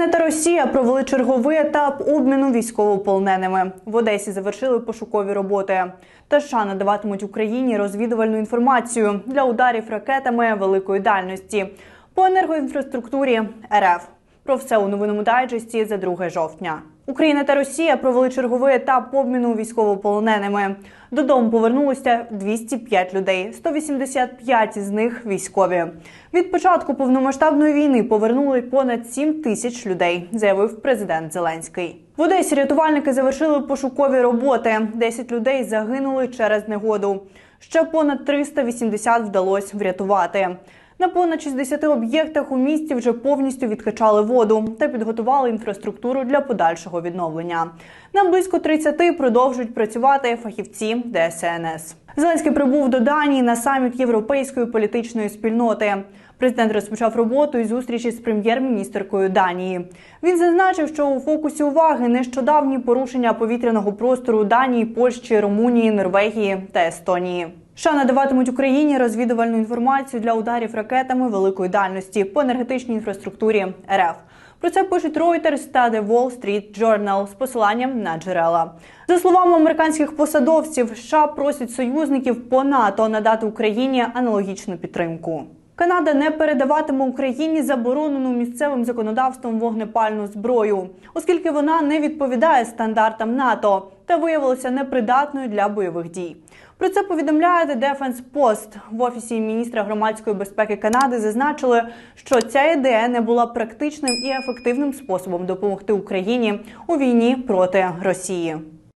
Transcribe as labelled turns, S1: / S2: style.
S1: Україна та Росія провели черговий етап обміну військовополоненими. В Одесі завершили пошукові роботи. Та США надаватимуть Україні розвідувальну інформацію для ударів ракетами великої дальності по енергоінфраструктурі РФ. Про все у новинному дайджесті за 2 жовтня. Україна та Росія провели черговий етап обміну військовополоненими. Додому повернулося 205 людей, 185 із них військові. Від початку повномасштабної війни повернули понад 7 тисяч людей, заявив президент Зеленський. В Одесі рятувальники завершили пошукові роботи. 10 людей загинули через негоду. Ще понад 380 вдалося врятувати. На понад 60 об'єктах у місті вже повністю відкачали воду та підготували інфраструктуру для подальшого відновлення. На близько 30 продовжують працювати фахівці ДСНС. Зеленський прибув до Данії на саміт європейської політичної спільноти. Президент розпочав роботу із зустрічі з прем'єр-міністеркою Данії. Він зазначив, що у фокусі уваги нещодавні порушення повітряного простору Данії, Польщі, Румунії, Норвегії та Естонії. США надаватимуть Україні розвідувальну інформацію для ударів ракетами великої дальності по енергетичній інфраструктурі РФ. Про це пишуть Reuters та The Wall Street Journal з посиланням на джерела. За словами американських посадовців, США просять союзників по НАТО надати Україні аналогічну підтримку. Канада не передаватиме Україні заборонену місцевим законодавством вогнепальну зброю, оскільки вона не відповідає стандартам НАТО та виявилася непридатною для бойових дій. Про це повідомляє The Defense Post. В офісі міністра громадської безпеки Канади зазначили, що ця ідея не була практичним і ефективним способом допомогти Україні у війні проти Росії.